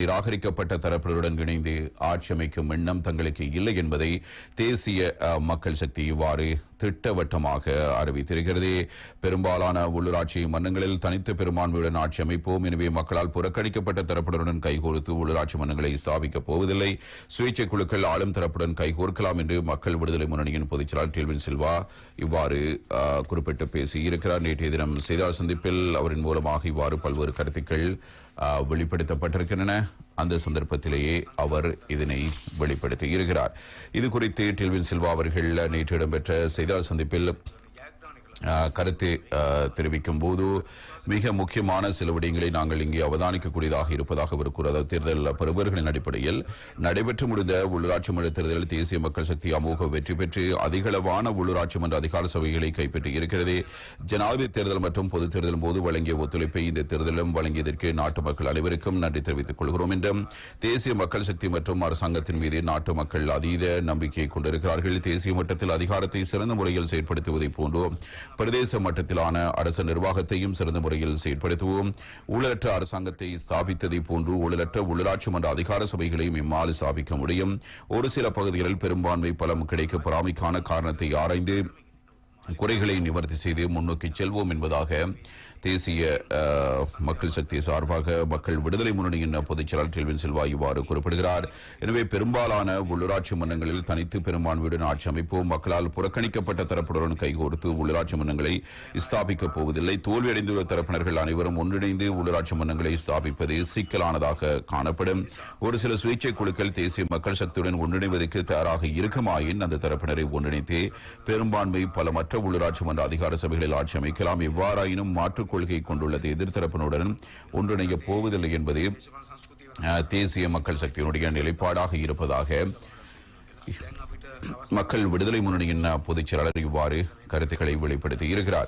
நிராகரிக்கப்பட்ட தரப்பினருடன் இணைந்து ஆட்சி அமைக்கும் எண்ணம் தங்களுக்கு இல்லை என்பதை தேசிய மக்கள் சக்தி இவ்வாறு திட்டவட்டமாக அறிவித்திருக்கிறது. பெரும்பாலான உள்ளூராட்சி மன்னங்களில் தனித்த பெரும்பான்மையுடன் ஆட்சி அமைப்போம். எனவே மக்களால் புறக்கணிக்கப்பட்ட தரப்புடன் கைகோர்த்து உள்ளூராட்சி மன்றங்களை ஸ்தாபிக்கப் போவதில்லை. சுயேட்சை குழுக்கள் ஆளும் தரப்புடன் கைகோர்க்கலாம் என்று மக்கள் விடுதலை முன்னணியின் பொதுச் செயலாளர் டெல்வின் சில்வா இவ்வாறு குறிப்பிட்டு பேசியிருக்கிறார். நேற்றைய தினம் செய்தியாளர் சந்திப்பில் அவரின் மூலமாக இவ்வாறு பல்வேறு கருத்துக்கள் வெளிப்படுத்தப்பட்டிருக்கின்றன. அந்த சந்தர்ப்பத்திலேயே அவர் இதனை வெளிப்படுத்தி இருக்கிறார். இது குறித்து டெல்வின் சில்வா அவர்கள் நேற்று இடம்பெற்ற செய்தியாளர் சந்திப்பில் கருத்து தெரிவிக்கும் போது மிக முக்கியமான சில விடயங்களை நாங்கள் இங்கே அவதானிக்கக்கூடியதாக இருப்பதாக இருக்கிறது தேர்தல் பெறுபவர்களின் அடிப்படையில் நடைபெற்று முடிந்த உள்ளூராட்சி மன்ற தேர்தலில் தேசிய மக்கள் சக்தி அமோக வெற்றி பெற்று அதிகளவான உள்ளூராட்சி மன்ற அதிகார சபைகளை கைப்பற்றி இருக்கிறது. ஜனாதிபதி தேர்தல் மற்றும் பொது தேர்தலின் போது வழங்கிய ஒத்துழைப்பை இந்த தேர்தலிலும் வழங்கியதற்கு நாட்டு மக்கள் அனைவருக்கும் நன்றி தெரிவித்துக் கொள்கிறோம் என்றும் தேசிய மக்கள் சக்தி மற்றும் அரசாங்கத்தின் மீது நாட்டு மக்கள் அதீத நம்பிக்கையை கொண்டிருக்கிறார்கள். தேசிய மட்டத்தில் அதிகாரத்தை சிறந்த முறையில் செயற்படுத்துவதை போன்று பிரதேச மட்டத்திலான அரசு நிர்வாகத்தையும் சிறந்த முறையில் செயற்படுத்துவோம். ஊழலற்ற அரசாங்கத்தை ஸ்தாபித்ததை போன்று ஊழலற்ற உள்ளாட்சி மன்ற அதிகார சபைகளையும் இம்மாறு ஸ்தாபிக்க முடியும். ஒரு சில பகுதிகளில் பெரும்பான்மை பலம் கிடைக்க பொறாமைக்கான காரணத்தை ஆராய்ந்து குறைகளை நிவர்த்தி செய்து முன்னோக்கி செல்வோம் என்பதாக தேசிய மக்கள் சக்தி சார்பாக மக்கள் விடுதலை முன்னணியின் பொதுச் செயலாளர் செல்வன் செல்வா இவ்வாறு குறிப்பிடுகிறார். எனவே பெரும்பாலான உள்ளூராட்சி மன்றங்களில் தனித்து பெரும்பான்மையுடன் ஆட்சி அமைப்போம் மக்களால் புறக்கணிக்கப்பட்ட தரப்புடன் கைகோர்த்து உள்ளூராட்சி மன்றங்களை ஸ்தாபிக்கப் போவதில்லை. தோல்வியடைந்துள்ள தரப்பினர்கள் அனைவரும் ஒன்றிணைந்து உள்ளூராட்சி மன்றங்களை ஸ்தாபிப்பது சிக்கலானதாக காணப்படும். ஒரு சில சுயேட்சை குழுக்கள் தேசிய மக்கள் சக்தியுடன் ஒன்றிணைவதற்கு தயாராக இருக்குமாயின் அந்த தரப்பினரை ஒன்றிணைத்து பெரும்பான்மை பல மற்ற உள்ளூராட்சி மன்ற அதிகார சபைகளில் ஆட்சி அமைக்கலாம். எவ்வாறாயினும் மாற்றுக் கொள்கை கொண்டுள்ளது எதிர்த்தரப்பினுடன் ஒன்றிணைய போவதில்லை என்பது தேசிய மக்கள் சக்தியினுடைய நிலைப்பாடாக இருப்பதாக மக்கள் விடுதலை முன்னணியின் பொதுச் செயலாளர் இவ்வாறு கருத்துக்களை வெளிப்படுத்தி இருக்கிறார்.